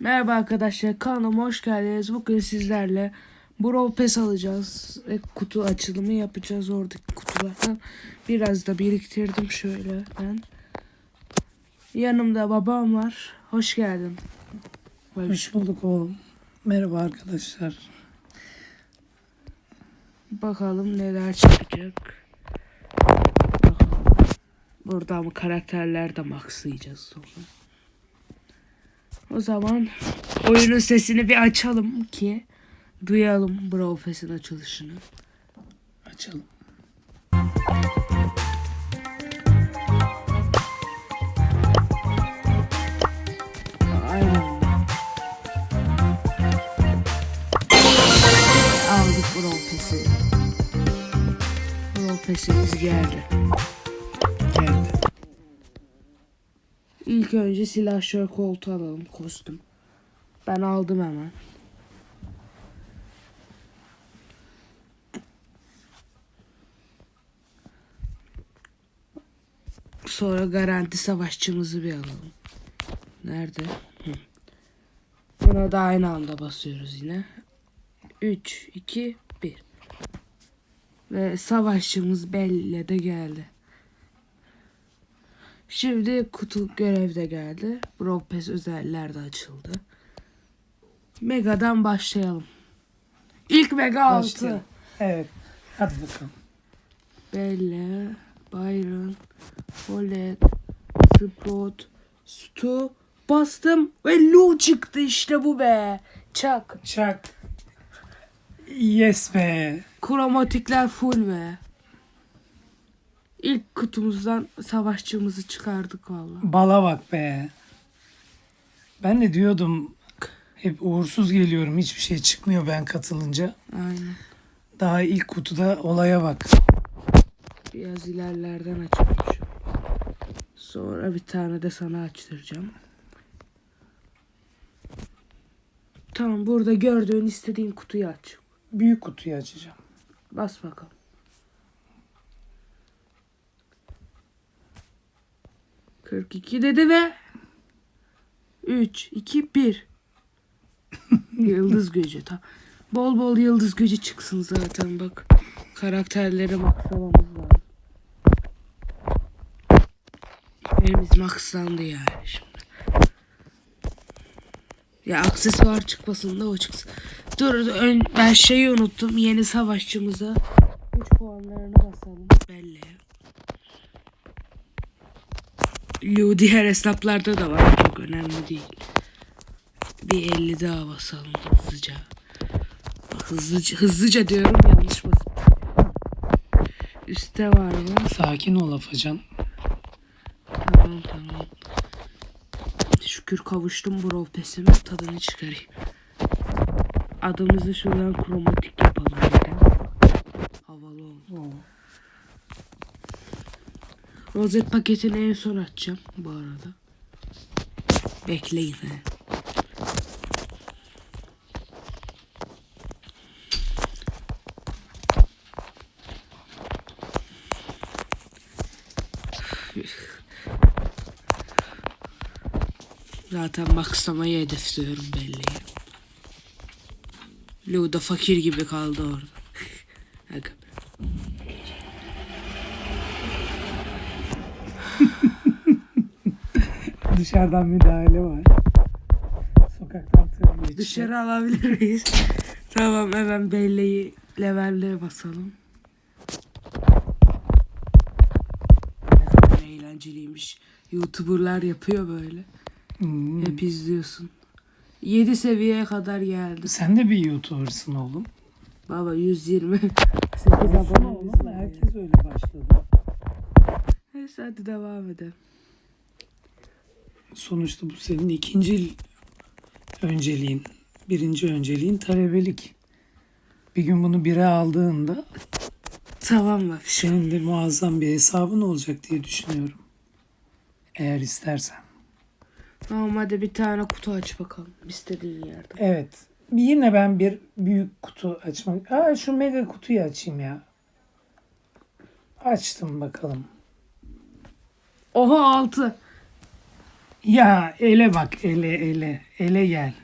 Merhaba arkadaşlar kanalıma hoş geldiniz. Bugün sizlerle Brawl Pass alacağız ve kutu açılımı yapacağız oradaki kutulardan. Biraz da biriktirdim şöyle ben. Yanımda babam var. Hoş geldin. Hoş bulduk oğlum. Merhaba arkadaşlar. Bakalım neler çıkacak. Bakalım. Burada ama karakterler de maxlayacağız sonra. O zaman oyunun sesini bir açalım ki duyalım Brawl Pass'in açılışını. Açalım. Aynen. Aldık Brawl Pass'i. Brawl Pass'imiz geldi. Geldi. İlk önce silahşör koltuğu alalım kostüm. Ben aldım hemen. Sonra garanti savaşçımızı bir alalım. Nerede? Buna da aynı anda basıyoruz yine. 3, 2, 1. Ve savaşçımız Belle de geldi. Şimdi kutu görev de geldi. Brawl Pass özeller de açıldı. Mega'dan başlayalım. İlk Mega 6. Başlayalım. Evet. Hadi bakalım. Belle, Byron, Colette, Sprout, Stu. Bastım ve Lu çıktı işte bu be. Çak. Çak. Yes be. Kromatikler full be. İlk kutumuzdan savaşçımızı çıkardık valla. Bala bak be. Ben de diyordum hep uğursuz geliyorum. Hiçbir şey çıkmıyor ben katılınca. Aynen. Daha ilk kutuda olaya bak. Biraz ilerlerden açmış. Sonra bir tane de sana açtıracağım. Tamam burada gördüğün istediğin kutuyu aç. Büyük kutuyu açacağım. Bas bakalım. Kırk iki dedi ve üç, iki, bir. yıldız gücü. Tamam. Bol bol yıldız gücü çıksın zaten bak. Karakterleri maksamamız lazım. Evimiz makslandı yani şimdi. Ya aksesuar çıkmasın da o çıksın. Dur ön, ben şeyi unuttum. Yeni savaşçımıza 3 puanlarını basalım. Belli. Lu diğer hesaplarda da var. Çok önemli değil. Bir 50 daha basalım hızlıca. Bak hızlıca, hızlıca diyorum yanlış basın. Üste var mı? Sakin ol Afacan. Tamam tamam. Şükür kavuştum bu rovpesime tadını çıkarayım. Adımızı şuradan kromatik Rozet paketini en son açacağım bu arada. Bekleyin he. Zaten maksamayı hedefliyorum belli. Lou da fakir gibi kaldı orada. Aga be. Dışarıdan müdahale var. Sokaktan tır geçiyor. Dışarı alabilir miyiz? tamam hemen belleği levellere basalım. Eğlenceliymiş. Youtuberlar yapıyor böyle. Hmm. Hep izliyorsun. 7 seviyeye kadar geldi. Sen de bir YouTuber'sın oğlum. Baba 120. 8 Baksana abone oğlum herkes öyle başladı. Neyse hadi devam edelim. Sonuçta bu senin ikinci önceliğin. Birinci önceliğin talebelik. Bir gün bunu bire aldığında Tamam bak. senin de muazzam bir hesabın olacak diye düşünüyorum. Eğer istersen. Tamam hadi bir tane kutu aç bakalım. İstediğin yerde. Evet. Yine ben bir büyük kutu açmak... Aa şu mega kutuyu açayım ya. Açtım bakalım. Oha 6. Ya ele bak ele ele. Ele gel.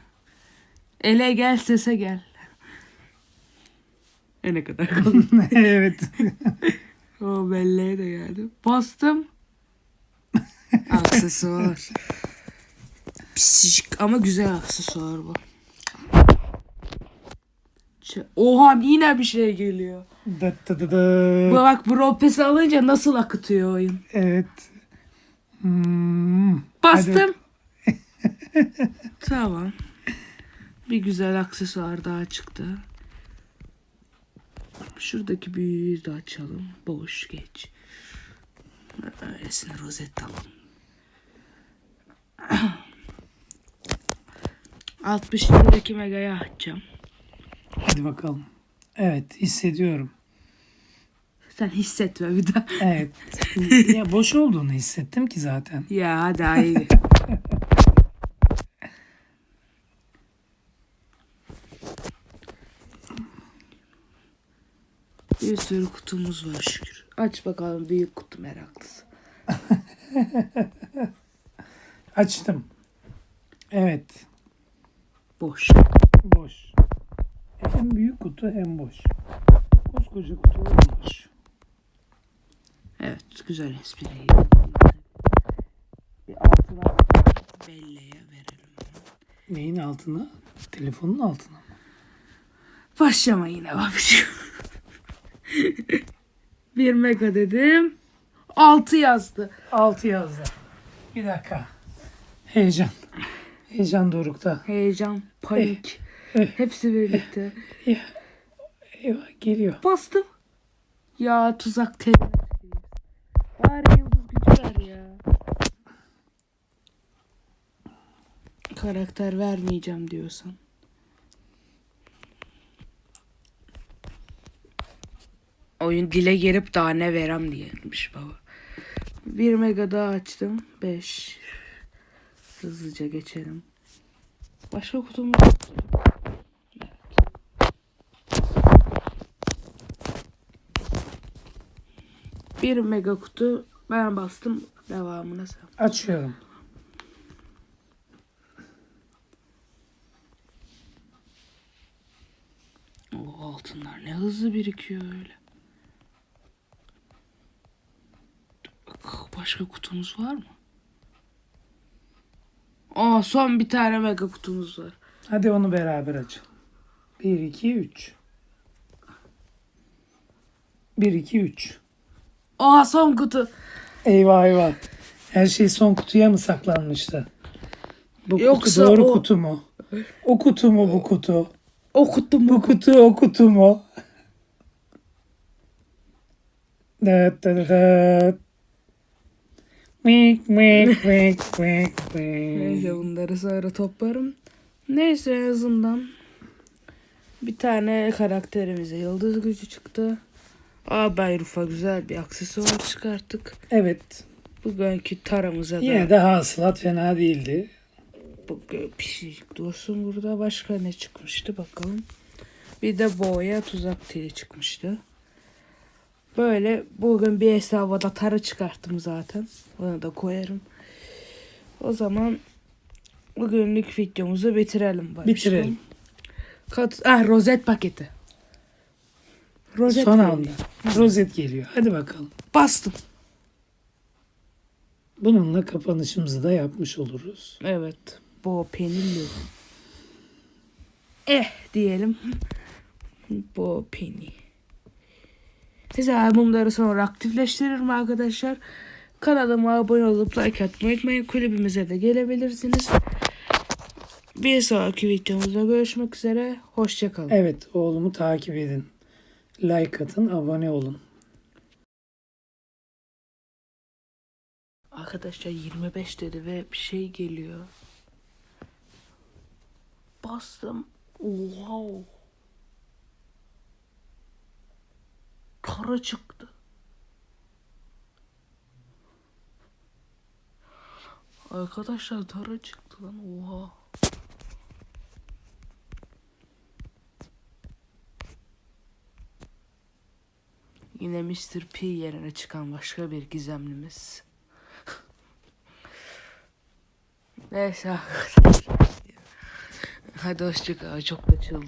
Ele gel sese gel. E ne kadar kalın. evet. o belleğe de geldi. Bastım. aksesuar. Pisicik ama güzel aksesuar bu. Oha yine bir şey geliyor. Dıt dıt dıt. Bak Bro Pass alınca nasıl akıtıyor oyun. Evet. Hmm. Bastım. tamam. Bir güzel aksesuar daha çıktı. Şuradaki büyüğü de açalım. Boş geç. Öylesine rozet alalım. 60 liradaki megayı açacağım. Hadi bakalım. Evet hissediyorum. Sen hissetme bir daha. Evet. ya boş olduğunu hissettim ki zaten. Ya hadi haydi. Bir sürü kutumuz var şükür. Aç bakalım büyük kutu meraklısı. Açtım. Evet. Boş. Boş. Hem büyük kutu hem boş. Koskoca kutu boş. Güzel espri. Bir altına belleğe verelim. Neyin altına? Telefonun altına mı? Başlama yine babacığım. bir mega dedim. Altı yazdı. Altı yazdı. Bir dakika. Heyecan. Heyecan dorukta. Heyecan, panik. eh. Hepsi birlikte. Ya, eyvah geliyor. Bastım. Ya tuzak te. Bari yıldız gücü ver ya. Karakter vermeyeceğim diyorsan. Oyun dile gelip daha ne verem diyemiş baba. Bir mega daha açtım. Beş. Hızlıca geçelim. Başka kutumuz Bir mega kutu ben bastım devamına sen. Açıyorum. O altınlar ne hızlı birikiyor öyle. Başka kutumuz var mı? Aa son bir tane mega kutumuz var. Hadi onu beraber açalım. 1, 2, 3. 1, 2, 3. Aa son kutu. Eyvah eyvah. Her şey son kutuya mı saklanmıştı? Bu Yoksa kutu doğru o- kutu mu? O kutu mu bu kutu? O kutu mu? Bu kutu o kutu mu? Dıt dıt dıt. Mik mik mik mik Neyse mik. bunları sonra toplarım. Neyse en azından bir tane karakterimize yıldız gücü çıktı. Aa Bayrufa güzel bir aksesuar çıkarttık. Evet. Bugünkü taramıza da Yine de hasılat fena değildi. bugün pişik dursun burada. Başka ne çıkmıştı bakalım. Bir de boya tuzak teli çıkmıştı. Böyle bugün bir hesaba da tara çıkarttım zaten. Onu da koyarım. O zaman bugünlük videomuzu bitirelim. babişkom. Bitirelim. Kat ah rozet paketi. Rozet Son anda. Rozet geliyor. Hadi bakalım. Bastım. Bununla kapanışımızı da yapmış oluruz. Evet. Bo penili. Eh diyelim. Bo peni. Size albümleri sonra aktifleştiririm arkadaşlar. Kanalıma abone olup like atmayı unutmayın. Kulübümüze de gelebilirsiniz. Bir sonraki videomuzda görüşmek üzere. Hoşçakalın. Evet oğlumu takip edin. Like atın, abone olun. Arkadaşlar 25 dedi ve bir şey geliyor. Bastım. Wow. Kara çıktı. Arkadaşlar tara çıktı lan. Oha. Yine Mr. P yerine çıkan başka bir gizemlimiz. Neyse arkadaşlar. Hadi hoşçakal. Çok kaçıldı.